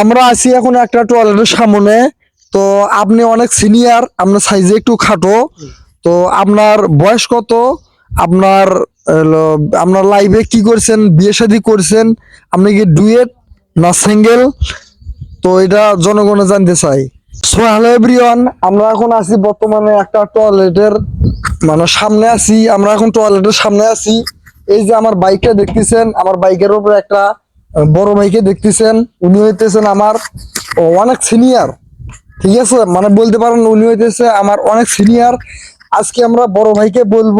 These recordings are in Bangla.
আমরা আছি এখন একটা টয়লেটের সামনে। তো আপনি অনেক সিনিয়র আপনার সাইজে একটু খাটো। তো আপনার বয়স কত? আপনার আপনার লাইফে কি করছেন? বিয়ে শাদী করছেন? আপনি কি ডুয়েট না সিঙ্গেল তো এটা জনগণে জানতে চাই। সো হ্যালো এভরিওয়ান আমরা এখন আছি বর্তমানে একটা টয়লেটের মানে সামনে আছি। আমরা এখন টয়লেটের সামনে আছি। এই যে আমার বাইকটা দেখতেছেন, আমার বাইকের উপরে একটা বড় ভাইকে দেখতেছেন, উনি হইতেছেন আমার অনেক সিনিয়র ঠিক আছে? মানে বলতে পারেন উনি হইতেছে আমার অনেক সিনিয়র আজকে আমরা বড় ভাইকে বলব,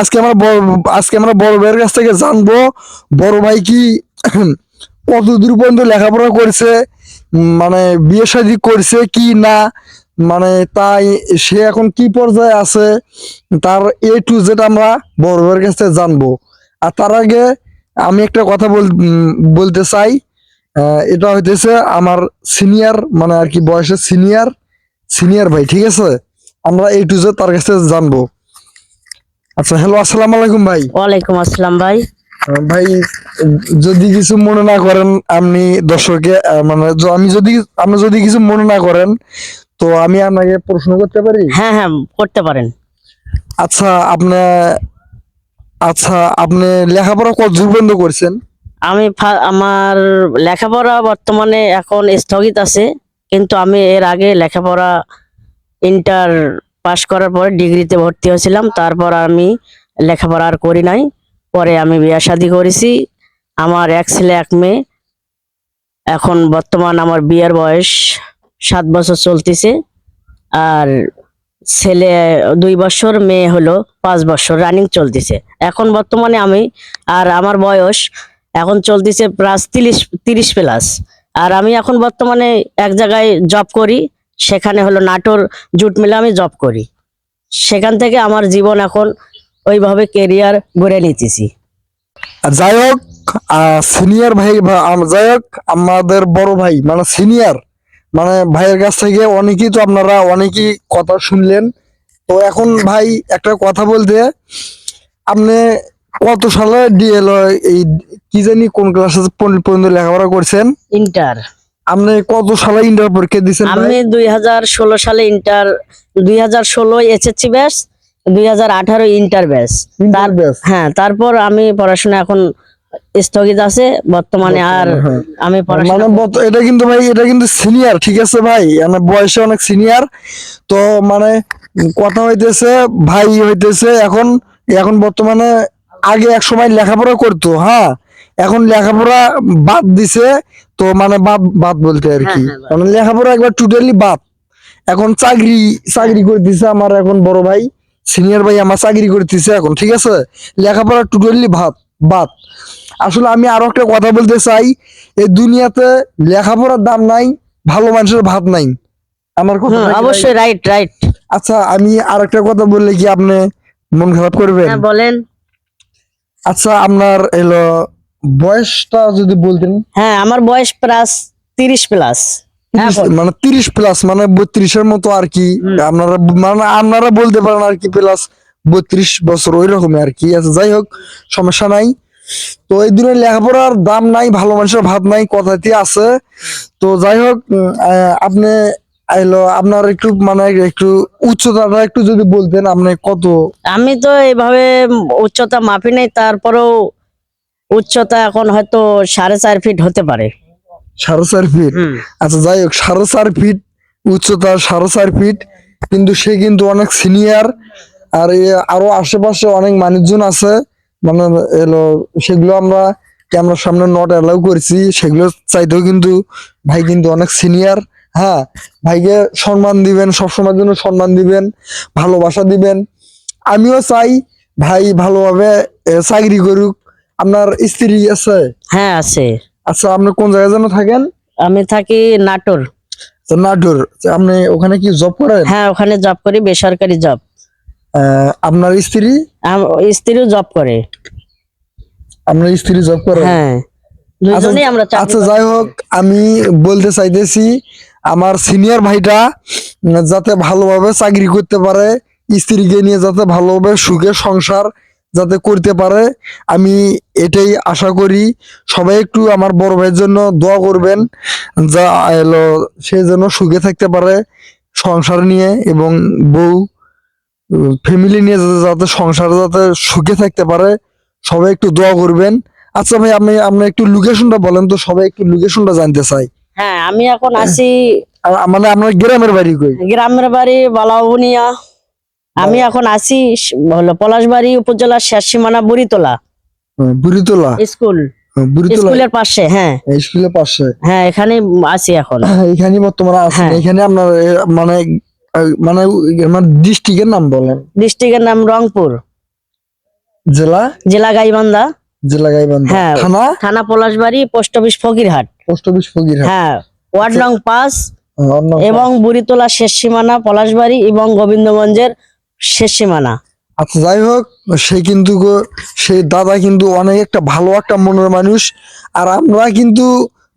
আজকে আমরা বড়, আজকে আমরা বড় ভাইয়ের কাছ থেকে জানব, বড় ভাই কি কত দূর পর্যন্ত লেখাপড়া করছে মানে বিয়ে শাদী করছে কি না মানে তাই সে এখন কি পর্যায়ে আছে, তার এ টু জেড আমরা বড় ভাইয়ের কাছ থেকে জানব। আর তার আগে আমি একটা কথা বল বলতে চাই এটা হইতেছে আমার সিনিয়র মানে আর কি বয়সের সিনিয়র সিনিয়র ভাই ঠিক আছে? আমরা এই টু তার কাছে জানব। আচ্ছা হ্যালো আসসালামু আলাইকুম ভাই। ওয়ালাইকুম আসসালাম ভাই। ভাই যদি কিছু মনে না করেন আপনি দর্শকে মানে আমি যদি আপনি যদি কিছু মনে না করেন তো আমি আপনাকে প্রশ্ন করতে পারি? হ্যাঁ হ্যাঁ করতে পারেন। আচ্ছা আপনি আচ্ছা আপনি লেখাপড়া কত পর্যন্ত করছেন? আমি আমার লেখাপড়া বর্তমানে এখন স্থগিত আছে, কিন্তু আমি এর আগে লেখাপড়া ইন্টার পাশ করার পরে ডিগ্রিতে ভর্তি হয়েছিলাম, তারপর আমি লেখাপড়া আর করি নাই, পরে আমি বিয়া শাদি করেছি। আমার এক ছেলে, এক মেয়ে, এখন বর্তমান আমার বিয়ের বয়স সাত বছর চলতেছে, আর ছেলে দুই বছর, মেয়ে হলো পাঁচ বছর রানিং চলতেছে। এখন বর্তমানে আমি আর আমার বয়স এখন চলতেছে প্লাস তিরিশ তিরিশ প্লাস আর আমি এখন বর্তমানে এক জায়গায় জব করি, সেখানে হলো নাটোর জুট মিলে আমি জব করি। সেখান থেকে আমার জীবন এখন ওইভাবে কেরিয়ার গড়ে নিতেছি। যাই হোক সিনিয়র ভাই যাই হোক, আমাদের বড় ভাই মানে সিনিয়র মানে ভাইয়ের কাছ থেকে অনেকেই তো আপনারা অনেকেই কথা শুনলেন। তো এখন ভাই একটা কথা বলতে আপনি কত সালে ডিএল এই কি জানি কোন ক্লাসে পর্যন্ত লেখাপড়া করছেন? ইন্টার আপনি কত সালে ইন্টার পরীক্ষা দিয়েছেন আমি দুই হাজার ষোলো সালে ইন্টার দুই হাজার ষোলো এসএসসি ব্যাস দুই হাজার আঠারো ইন্টার ব্যাস হ্যাঁ তারপর আমি পড়াশোনা এখন স্থগিত আছে বর্তমানে আর হ্যাঁ। আমি মানে এটা কিন্তু ভাই এটা কিন্তু সিনিয়র ঠিক আছে ভাই? মানে বয়সে অনেক সিনিয়র তো মানে কথা হইতেছে ভাই হইতেছে এখন এখন বর্তমানে আগে এক সময় লেখাপড়া করতো হ্যাঁ? এখন লেখাপড়া বাদ দিছে তো মানে বাদ বাদ বলতে আর কি। হ্যাঁ, হ্যাঁ। মানে লেখাপড়া একবার টোটালি বাদ। এখন চাকরি চাকরি করতেছে আমার এখন বড় ভাই সিনিয়র ভাই আমার চাকরি করতেছে এখন ঠিক আছে? লেখাপড়া টোটালি ভাত বাদ। আসলে আমি আরও একটা কথা বলতে চাই এই দুনিয়াতে লেখাপড়ার দাম নাই ভালো মানুষের ভাত নাই। আমার কথা? অবশ্যই রাইট রাইট আচ্ছা আমি আর একটা কথা বললে কি আপনি মন খারাপ করবেন? হ্যাঁ বলেন। আচ্ছা আপনার এলো বয়সটা যদি বলতেন। হ্যাঁ আমার বয়স প্লাস তিরিশ প্লাস। হ্যাঁ, মানে তিরিশ প্লাস মানে বত্রিশের মতো আর কি। আপনারা মানে আপনারা বলতে পারেন আর কি প্লাস বত্রিশ বছর ওই রকমই আর কি। আচ্ছা যাই হোক সমস্যা নাই। তো এই দিনে লেখাপড়ার দাম নাই ভালো মানুষের ভাব নাই কথাতে আছে। তো যাই হোক আপনি আইলো আপনার একটু মানে একটু উচ্চতাটা একটু যদি বলতেন আপনি কত? আমি তো এইভাবে উচ্চতা মাপি নাই তারপরেও উচ্চতা এখন হয়তো সাড়ে চার ফিট হতে পারে। সাড়ে চার ফিট? আচ্ছা যাই হোক সাড়ে চার ফিট উচ্চতা সাড়ে চার ফিট কিন্তু সে কিন্তু অনেক সিনিয়র আর আরও আশেপাশে অনেক মানুষজন আছে। মানে এলো সেগুলো আমরা ক্যামেরার সামনে নট অ্যালাউ করছি। সেগুলো চাইতেও কিন্তু ভাই কিন্তু অনেক সিনিয়র হ্যাঁ? ভাইকে সম্মান দিবেন সবসময়ের জন্য সম্মান দিবেন ভালোবাসা দিবেন। আমিও চাই ভাই ভালোভাবে চাকরি করুক। আপনার স্ত্রী আছে? হ্যাঁ আছে। আচ্ছা আপনি কোন জায়গায় যেন থাকেন? আমি থাকি নাটোর। তো নাটোর আপনি ওখানে কি জব করেন? হ্যাঁ ওখানে জব করি বেসরকারি জব আপনার স্ত্রী? স্ত্রীও জব করে। আপনার স্ত্রী জব করে? হ্যাঁ। চাকরি আচ্ছা যাই হোক আমি বলতে চাইতেছি আমার সিনিয়র ভাইটা যাতে ভালোভাবে চাকরি করতে পারে স্ত্রীকে নিয়ে যাতে ভালোভাবে সুখে সংসার যাতে করতে পারে আমি এটাই আশা করি। সবাই একটু আমার বড় ভাইয়ের জন্য দোয়া করবেন যা এলো সে যেন সুখে থাকতে পারে সংসার নিয়ে এবং বউ ফ্যামিলি নিয়ে যাতে যাতে সংসার যাতে সুখে থাকতে পারে সবাই একটু দোয়া করবেন। আচ্ছা ভাই আপনি আপনি একটু লোকেশনটা বলেন তো সবাই একটু লোকেশনটা জানতে চাই। হ্যাঁ আমি এখন আছি মানে আপনার গ্রামের বাড়ি কই? গ্রামের বাড়ি বালাউনিয়া আমি এখন আছি হলো পলাশবাড়ি উপজেলার শেষ সীমানা বুড়িতলা। হ্যাঁ, বুড়িতলা? স্কুল। হ্যাঁ, স্কুলের পাশে হ্যাঁ। স্কুলের পাশে? হ্যাঁ এখানে আছি এখন। এখানে বর্তমানে আছেন। হ্যাঁ। এখানে আপনার মানে মানে আমার ডিস্ট্রিক্টের নাম বলেন। ডিস্ট্রিক্টের নাম রংপুর। জেলা? জেলা গাইবান্ধা। জেলা গাইবান্ধা। হ্যাঁ। থানা? থানা Palashbari post office Fakirhat. Post office Fakirhat. হ্যাঁ ওয়ার্ড নং পাঁচ এবং বুড়িতলা শেষ সীমানা পলাশবাড়ি এবং গোবিন্দগঞ্জের শেষ সীমানা। আচ্ছা যাই হোক সে কিন্তু সেই দাদা কিন্তু অনেক একটা ভালো একটা মনের মানুষ। আর আমরা কিন্তু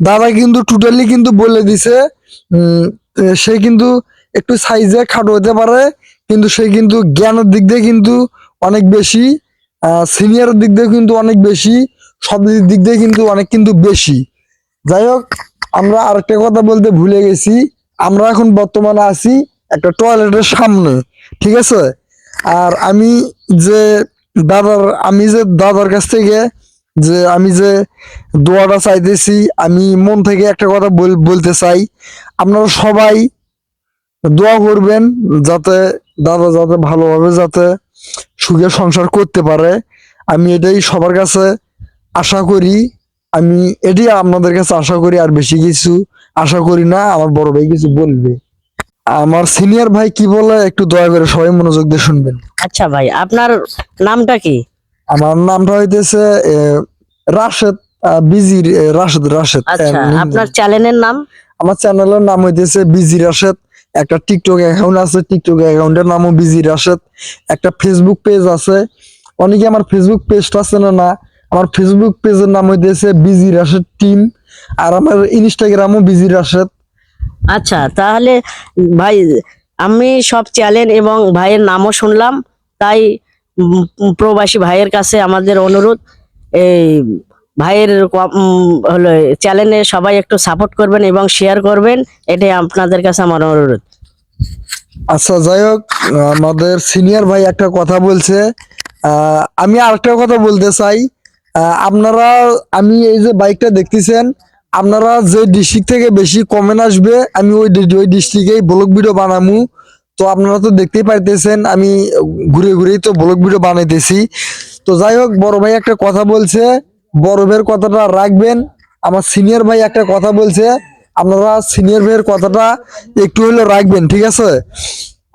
দাদা কিন্তু টোটালি কিন্তু বলে দিছে সে কিন্তু একটু সাইজে খাটো হতে পারে, কিন্তু সে কিন্তু জ্ঞানের দিক দিয়ে কিন্তু অনেক বেশি সিনিয়রের দিক দিয়ে কিন্তু অনেক বেশি, সব দিক দিয়ে কিন্তু অনেক কিন্তু বেশি। যাই হোক, আমরা আরেকটা কথা বলতে ভুলে গেছি, আমরা এখন বর্তমানে আছি একটা টয়লেটের সামনে, ঠিক আছে? আর আমি যে দাদার, আমি যে দাদার কাছ থেকে যে আমি যে দোয়াটা চাইতেছি, আমি মন থেকে একটা কথা বল- বলতে চাই। আপনারা সবাই দোয়া করবেন যাতে দাদা যাতে ভালোভাবে যাতে সুখে সংসার করতে পারে। আমি এটাই সবার কাছে আশা করি। আমি এটাই আপনাদের কাছে আশা করি আর বেশি কিছু আশা করি না আমার বড় ভাই কিছু বলবে। আমার সিনিয়র ভাই কি বলে একটু দয়া করে সবাই মনোযোগ দিয়ে শুনবেন। আচ্ছা ভাই আপনার নামটা কি? আমার নামটা হইতেছে রাশেদ আহ, বিজি রাশেদ রাশেদ আচ্ছা আপনার চ্যানেলের নাম? আমার চ্যানেলের নাম হইতেছে বিজি রাশেদ। একটা টিকটক অ্যাকাউন্ট আছে টিকটক অ্যাকাউন্টের নামও বিজি রাশেদ। একটা ফেসবুক পেজ আছে। অনেকে আমার ফেসবুক পেজটা আছে না না। আমার ফেসবুক পেজের নাম হইতেছে বিজি রাশেদ টিম আর আমার ইনস্টাগ্রামও বিজি রাশেদ। আচ্ছা তাহলে ভাই, আমি সব চ্যানেল এবং ভাইয়ের নামও শুনলাম, তাই প্রবাসী ভাইয়ের কাছে আমাদের অনুরোধ, এই ভাইয়ের হলো চ্যানেলে সবাই একটু সাপোর্ট করবেন এবং শেয়ার করবেন। এটাই আপনাদের কাছে আমার অনুরোধ। আচ্ছা যাই হোক, আমাদের সিনিয়র ভাই একটা কথা বলছে। আমি আরেকটা কথা বলতে চাই। আপনারা, আমি এই যে বাইকটা দেখতেছেন, আপনারা যে ডিস্ট্রিক্ট থেকে বেশি কমেন্ট আসবে, আমি ওই ওই ডিস্ট্রিক্টেই ব্লগ ভিডিও বানামু। তো আপনারা তো দেখতেই পাইতেছেন, আমি ঘুরে ঘুরেই তো ব্লগ ভিডিও বানাইতেছি। তো যাই হোক, বড় ভাই একটা কথা বলছে ভাইয়ের কথাটা রাখবেন। আমার সিনিয়র ভাই একটা কথা বলছে, আপনারা সিনিয়র ভাইয়ের কথাটা একটু হলেও রাখবেন, ঠিক আছে?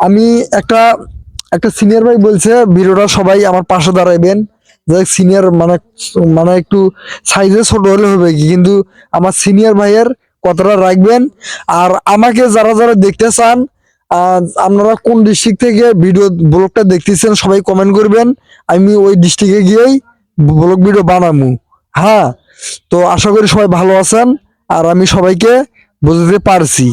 আমি একটা একটা সিনিয়র ভাই বলছে, ভিডিওটা সবাই আমার পাশে দাঁড়াইবেন, যে সিনিয়র মানে মানে একটু সাইজে ছোট হলে হবে কি, কিন্তু আমার সিনিয়র ভাইয়ের কথাটা রাখবেন। আর আমাকে যারা যারা দেখতে চান আপনারা কোন ডিস্ট্রিক্ট থেকে ভিডিও ব্লগটা দেখতেছেন, সবাই কমেন্ট করবেন। আমি ওই ডিস্ট্রিক্টে গিয়েই ব্লগ ভিডিও বানাবো হ্যাঁ তো আশা করি সবাই ভালো আছেন আর আমি সবাইকে বুঝতে পারছি।